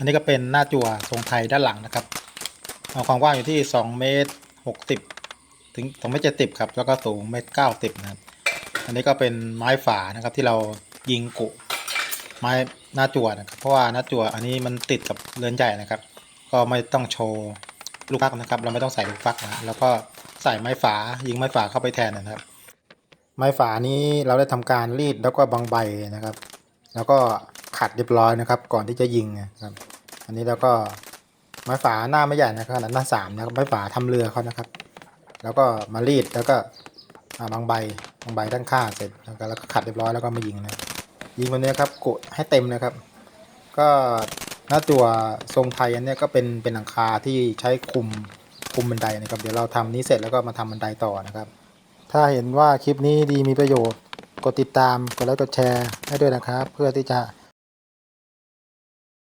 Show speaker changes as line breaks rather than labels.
อันนี้ก็เป็นหน้าจั่วทรงไทยด้านหลังนะครับความกว้างอยู่ที่สองเมตรหกสิบถึงสองเมตรเจ็ดสิบครับแล้วก็สูงเมตรเก้าสิบนะครับ อันนี้ก็เป็นไม้ฝานะครับที่เรายิงกุไม้หน้าจั่วนะครับ เพราะว่าหน้าจั่วอันนี้มันติดกับเรือนใหญ่นะครับ ก็ไม่ต้องโชว์ลูกฟักนะครับ เราไม่ต้องใส่ลูกฟักนะแล้วก็ใส่ไม้ฝายิงไม้ฝาเข้าไปแทนนะครับ ไม้ฝานี้เราได้ทำการรีดแล้วก็บางใบนะครับ แล้วก็ขัดเรียบร้อยนะครับ ก่อนที่จะยิงนะครับ อันนี้เราก็ไม้ฝาหน้าไม่ใหญ่นะครับหน้าสามนะครับไม้ฝาทำเรือเขานะครับ แล้วก็มารีดแล้วก็บางใบบางใบด้านข้างเสร็จแล้วก็ขัดเรียบร้อยแล้วก็มายิงนะยิงวันนี้ครับกดให้เต็มนะครับ ก็หน้าตัวทรงไทยอันนี้ก็เป็นเป็นหลังคาที่ใช้คุมคุมบันไดนะครับ เดี๋ยวเราทำนี้เสร็จแล้วก็มาทำบันไดต่อนะครับ ถ้าเห็นว่าคลิปนี้ดีมีประโยชน์ กดติดตามกดไลค์กดแชร์ให้ด้วยนะครับ เพื่อที่จะ